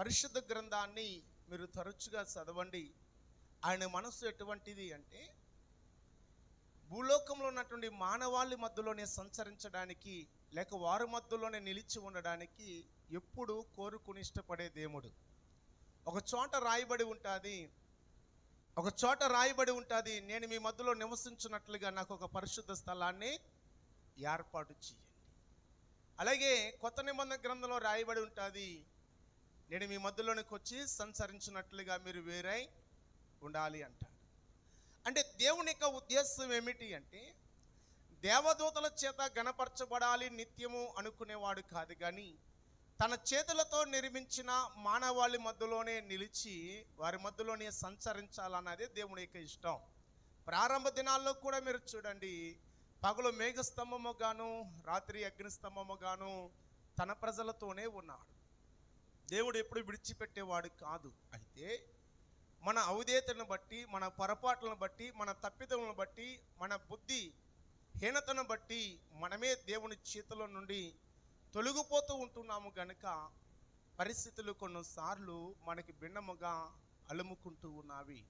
పరిశుద్ధ గ్రంథాన్ని మీరు తరచుగా చదవండి. ఆయన మనసు ఎటువంటిది అంటే భూలోకంలో ఉన్నటువంటి మానవాళి మధ్యలోనే సంచరించడానికి లేక వారి మధ్యలోనే నిలిచి ఉండడానికి ఎప్పుడు కోరుకుని ఇష్టపడే దేవుడు. ఒక చోట రాయబడి ఉంటుంది ఒక చోట రాయబడి ఉంటుంది నేను మీ మధ్యలో నివసించినట్లుగా నాకు ఒక పరిశుద్ధ స్థలాన్ని ఏర్పాటు చేయండి. అలాగే కొత్త నిబంధన గ్రంథంలో రాయబడి ఉంటుంది నేను మీ మధ్యలోనికి వచ్చి సంచరించినట్లుగా మీరు వేరై ఉండాలి అంటాడు. అంటే దేవుని యొక్క ఉద్దేశం ఏమిటి అంటే దేవదూతల చేత గణపరచబడాలి నిత్యము అనుకునేవాడు కాదు కానీ తన చేతులతో నిర్మించిన మానవాళి మధ్యలోనే నిలిచి వారి మధ్యలోనే సంచరించాలన్నదే దేవుని యొక్క ఇష్టం. ప్రారంభ దినాల్లో కూడా మీరు చూడండి పగలు మేఘస్తంభముగాను రాత్రి అగ్నిస్తంభముగాను తన ప్రజలతోనే ఉన్నాడు. దేవుడు ఎప్పుడు విడిచిపెట్టేవాడు కాదు. అయితే మన అవధేతలను బట్టి మన పొరపాట్లను బట్టి మన తప్పిదములను బట్టి మన బుద్ధి హీనతను బట్టి మనమే దేవుని చేతిలో నుండి తొలగిపోతూ ఉంటున్నాము గనుక పరిస్థితులు కొన్నిసార్లు మనకి భిన్నముగా అలుముకుంటూ ఉన్నవి.